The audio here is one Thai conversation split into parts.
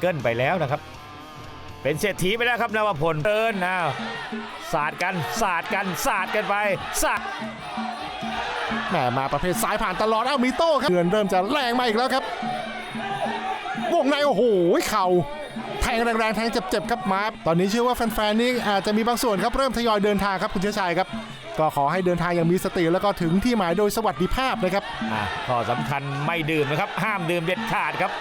เกิลไปแล้วนะครับ เป็นเศรษฐีไปแล้วครับนวพลเดินนะสาดกันสาดกันสาดกันไปสาดแหมมาประเภทซ้ายผ่านตลอดเอ้ามีโต้ครับเดือนเริ่มจะแรงมาอีกแล้วครับ วงในโอ้โหเข่าแทงแรงๆแทงเจ็บๆครับมาตอนนี้เชื่อว่าแฟนๆนี่อาจจะมีบางส่วนครับเริ่มทยอยเดินทางครับคุณเชื้อชัยครับก็ขอให้เดินทางอย่างมีสติแล้วก็ถึงที่หมายโดยสวัสดิภาพนะครับอะข้อสำคัญไม่ดื่มนะครับ ห้ามดื่มเด็ดขาดครับ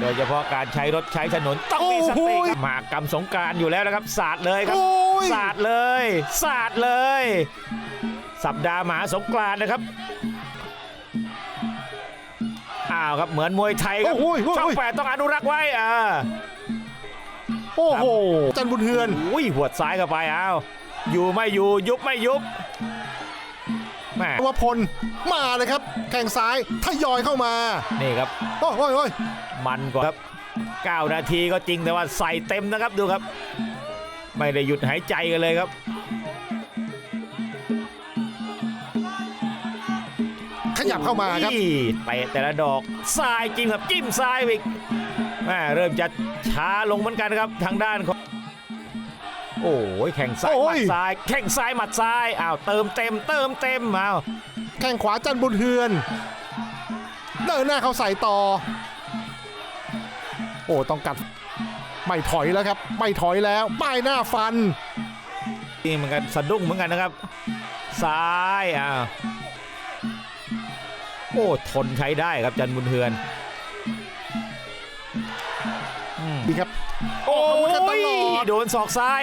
โดยเฉพาะการใช้รถใช้ถนนต้องมีสติโอ้โหครับหมากกรรมสงกรารอยู่แล้วนะครับสาดเลยครับโอ้ยสาดเลยสาดเลย สัปดาห์หมหาสงกรานต์นะครับอ้าวครับเหมือนมวยไทยครับโอ้โหโอ้โหช่องแปดต้องอนุรักษ์ไว้อ่าโอ้โหจันบุญเฮือนอุ้ยหัวดซ้ายเข้าไปอ้าวอยู่ไม่อยู่ยุบไม่ยุบ แม่วพลมาเลยครับ แข่งซ้ายทยอยเข้ามานี่ครับโอ้ยโอ้ยโอ้ยมันกว่าครับ9นาทีก็จริงแต่ว่าใส่เต็มนะครับดูครับ ไม่ได้หยุดหายใจกันเลยครับขยับเข้ามาครับนี่เตะแต่ละดอกซ้ายจิ้มครับจิ้มซ้ายไปอีกแม่เริ่มจะช้าลงเหมือนกันครับทางด้านของ โอ้ยแข่งซ้ายโอ้หมัยดซ้าย แข่งซ้ายหมัดซ้ายอ้าวเติมเต็ม เติมเต็มอ้าวแข้งขวาจันบุญเฮือนเดินหน้าเข้าใส่ต่อ โอ้ต้องกัดไม่ถอยแล้วครับ ไม่ถอยแล้วป้ายหน้าฟันนี่เหมือนกันสะดุ้งเหมือนกันนะครับ ซ้ายอ้าวโอ้ทนใช้ได้ครับจันบุญเฮือนอืม ดีครับ โอ้อาวุธกันตยลอดโดนศอกซ้าย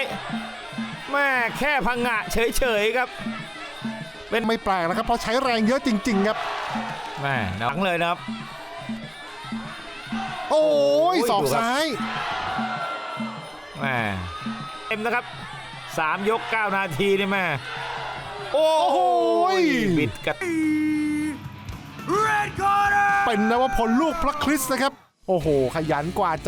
แม่แค่พังงะเฉยๆครับ เป็นไม่แปลกนะครับ เพราะใช้แรงเยอะจริง ๆ ครับแม่หนังเลยนะครับ โอ้ยโอ้ยศอกดูครับซ้ายแม่เต็มนะครับสามยก9นาทีนี่แม่โอ้โอ้โหบิดกันเป็นนวพลลูกพระคริสต์นะครับ โอ้โห ขยันกว่า